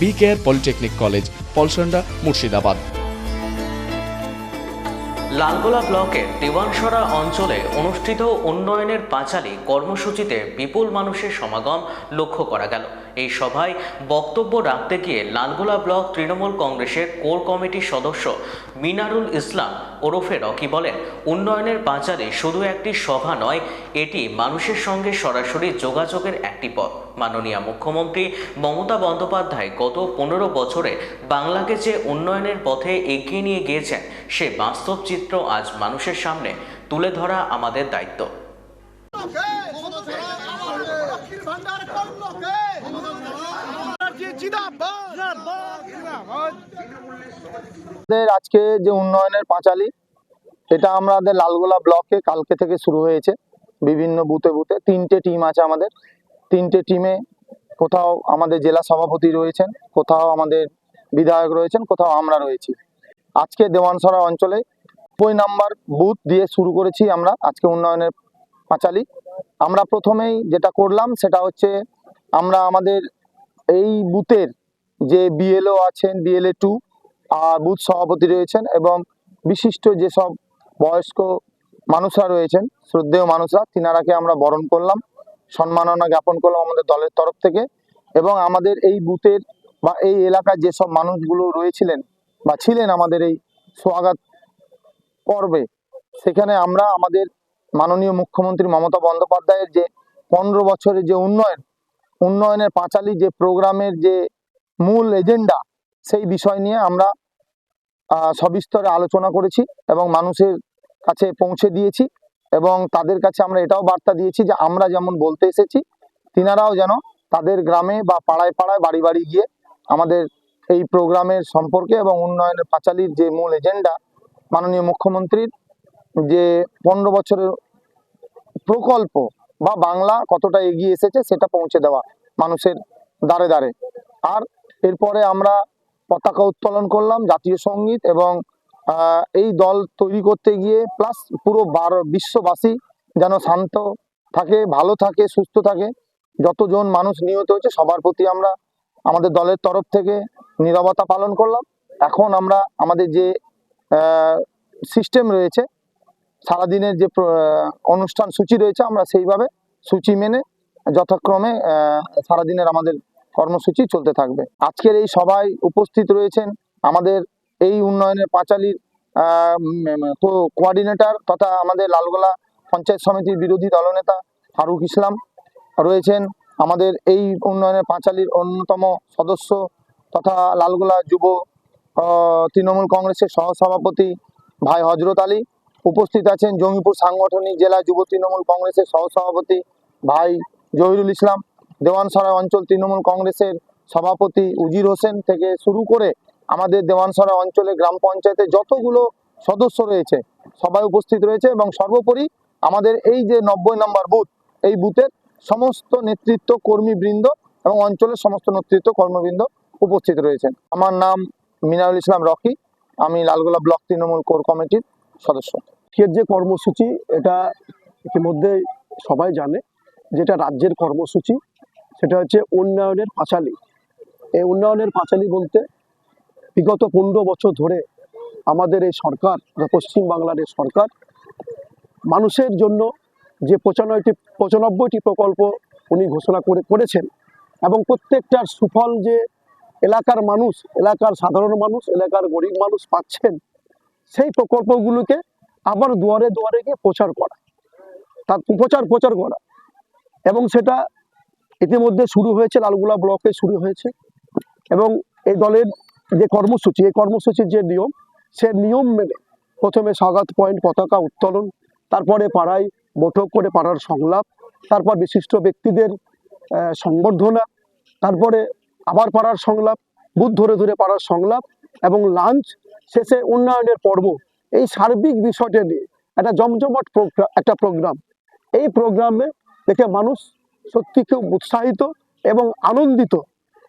B K R polytechnic college, Palsanda, Murshidabad. Lalgola ব্লকের দিওয়ানসরা অঞ্চলে অনুষ্ঠিত উন্নয়নের পাঁচালী কর্মসূচিতে বিপুল মানুষের সমাগম লক্ষ্য করা গেল। এই সভায় বক্তব্য রাখতে গিয়ে লালগোলা ব্লক তৃণমূল কংগ্রেসের কোর কমিটির সদস্য মিনারুল ইসলাম ওরফে রকি বলেন, উন্নয়নের বাজারে শুধু একটি সভা নয়, এটি মানুষের সঙ্গে সরাসরি যোগাযোগের একটি পথ। মাননীয় মুখ্যমন্ত্রী মমতা বন্দ্যোপাধ্যায় গত পনেরো বছরে বাংলাকে যে উন্নয়নের পথে এগিয়ে নিয়ে গিয়েছেন, সে বাস্তব চিত্র আজ মানুষের সামনে তুলে ধরা আমাদের দায়িত্ব। আজকে যে উন্নয়নের পাঁচালী, এটা আমাদের লালগোলা ব্লকে কালকে থেকে শুরু হয়েছে। বিভিন্ন বুথে বুথে তিনটে টিম আছে আমাদের। তিনটে টিমে কোথাও আমাদের জেলা সভাপতি রয়েছেন, কোথাও আমাদের বিধায়ক রয়েছেন, কোথাও আমরা রয়েছি। আজকে দেওয়ানসরা অঞ্চলে নব্বই নাম্বার বুথ দিয়ে শুরু করেছি আমরা আজকে উন্নয়নের পাঁচালী। আমরা প্রথমেই যেটা করলাম সেটা হচ্ছে আমরা আমাদের এই বুথের যে বিএলও আছেন বিএলএ টু আর বুথ সভাপতি রয়েছেন এবং বিশিষ্ট যেসব বয়স্ক মানুষরা রয়েছেন, শ্রদ্ধেয় মানুষরা, তিনারাকে আমরা বরণ করলাম, সম্মাননা জ্ঞাপন করলাম আমাদের দলের তরফ থেকে এবং আমাদের এই বুথের বা এই এলাকার যেসব মানুষগুলো রয়েছিলেন বা ছিলেন আমাদের এই স্বাগত পর্বে, সেখানে আমরা আমাদের মাননীয় মুখ্যমন্ত্রী মমতা বন্দ্যোপাধ্যায়ের যে পনেরো বছরের যে উন্নয়ন, উন্নয়নের পাঁচালী যে প্রোগ্রামের যে মূল এজেন্ডা, সেই বিষয় নিয়ে আমরা সবিস্তরে আলোচনা করেছি এবং মানুষের কাছে পৌঁছে দিয়েছি এবং তাদের কাছে আমরা এটাও বার্তা দিয়েছি যে আমরা যেমন বলতে এসেছি, তিনারাও যেন তাদের গ্রামে বা পাড়ায় পাড়ায় বাড়ি বাড়ি গিয়ে আমাদের এই প্রোগ্রামের সম্পর্কে এবং উন্নয়নের পাঁচালীর যে মূল এজেন্ডা, মাননীয় মুখ্যমন্ত্রীর যে পনেরো বছরের প্রকল্প বা বাংলা কতটা এগিয়ে এসেছে সেটা পৌঁছে দেওয়া মানুষের দ্বারে দ্বারে। আর এরপরে আমরা পতাকা উত্তোলন করলাম জাতীয় সংগীত এবং এই দল তৈরি করতে গিয়ে প্লাস পুরো বার, বিশ্ববাসী যেন শান্ত থাকে, ভালো থাকে, সুস্থ থাকে। যতজন মানুষ নিহত হয়েছে, সবার প্রতি আমরা আমাদের দলের তরফ থেকে নীরবতা পালন করলাম। এখন আমরা আমাদের যে সিস্টেম রয়েছে, সারাদিনের যে অনুষ্ঠান সূচি রয়েছে, আমরা সেইভাবে সূচি মেনে যথাক্রমে সারাদিনের আমাদের কর্মসূচি চলতে থাকবে। আজকের এই সভায় উপস্থিত রয়েছেন আমাদের এই উন্নয়নের পাঁচালীর কোঅর্ডিনেটর তথা আমাদের লালগোলা পঞ্চায়েত সমিতির বিরোধী দলনেতা ফারুক ইসলাম রয়েছেন। আমাদের এই উন্নয়নের পাঁচালীর অন্যতম সদস্য তথা লালগোলা যুব তৃণমূল কংগ্রেসের সহসভাপতি ভাই হজরত আলী উপস্থিত আছেন। জঙ্গিপুর সাংগঠনিক জেলা যুব তৃণমূল কংগ্রেসের সহসভাপতি ভাই জহিরুল ইসলাম। দেওয়ানসরা অঞ্চল তৃণমূল কংগ্রেসের সভাপতি উজির হোসেন থেকে শুরু করে আমাদের দেওয়ানসরা অঞ্চলে গ্রাম পঞ্চায়েতে যতগুলো সদস্য রয়েছে, সবাই উপস্থিত রয়েছে এবং সর্বোপরি আমাদের এই যে নব্বই নম্বর বুথ, এই বুথের সমস্ত নেতৃত্ব কর্মীবৃন্দ এবং অঞ্চলের সমস্ত নেতৃত্ব কর্মবৃন্দ উপস্থিত রয়েছেন। আমার নাম মিনারুল ইসলাম রকি, আমি লালগোলা ব্লক তৃণমূল কোর কমিটির সদস্য। আজকের যে কর্মসূচি, এটা ইতিমধ্যে সবাই জানে, যেটা রাজ্যের কর্মসূচি সেটা হচ্ছে উন্নয়নের পাঁচালী। এই উন্নয়নের পাঁচালী বলতে বিগত পনেরো বছর ধরে আমাদের এই সরকার পশ্চিম বাংলার এই সরকার, মানুষের জন্য যে পঁচানব্বইটি পঁচানব্বইটি প্রকল্প উনি ঘোষণা করে, করেছেন এবং প্রত্যেকটার সুফল যে এলাকার মানুষ, এলাকার সাধারণ মানুষ, এলাকার গরিব মানুষ পাচ্ছেন, সেই প্রকল্পগুলোকে আবার দুয়ারে দুয়ারে গিয়ে প্রচার করা। তার প্রচার প্রচার করা। এবং সেটা ইতিমধ্যে শুরু হয়েছে লালগোলা ব্লকে শুরু হয়েছে। এবং এই দলের যে কর্মসূচি, এই কর্মসূচির যে নিয়ম, সে নিয়ম মেনে প্রথমে স্বাগত পয়েন্ট পতাকা উত্তোলন, তারপরে পাড়ায় বৈঠক করে পাড়ার সংলাপ, তারপর বিশিষ্ট ব্যক্তিদের সংবর্ধনা, তারপরে আবার পাড়ার সংলাপ, বুথ ধরে ধরে পাড়ার সংলাপ এবং লাঞ্চ, শেষে উন্নয়নের পর্ব। এই সার্বিক বিষয়টা নিয়ে একটা জমজমাট প্রোগ্রাম একটা প্রোগ্রাম। এই প্রোগ্রামে দেখে মানুষ সত্যি খুব উৎসাহিত এবং আনন্দিত।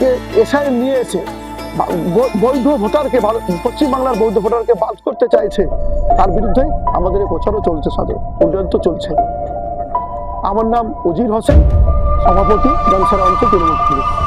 এসআইকে এসআই নিয়ে এসে বা- ব- বৈধ ভোটারকে পশ্চিমবাংলার বৈধ ভোটারকে বাদ করতে চাইছে, তার বিরুদ্ধে আমাদের প্রচারও চলছে সাথে তো চলছে। আমার নাম উজির হোসেন, সভাপতি, জনসারা অঞ্চল তৃণমূল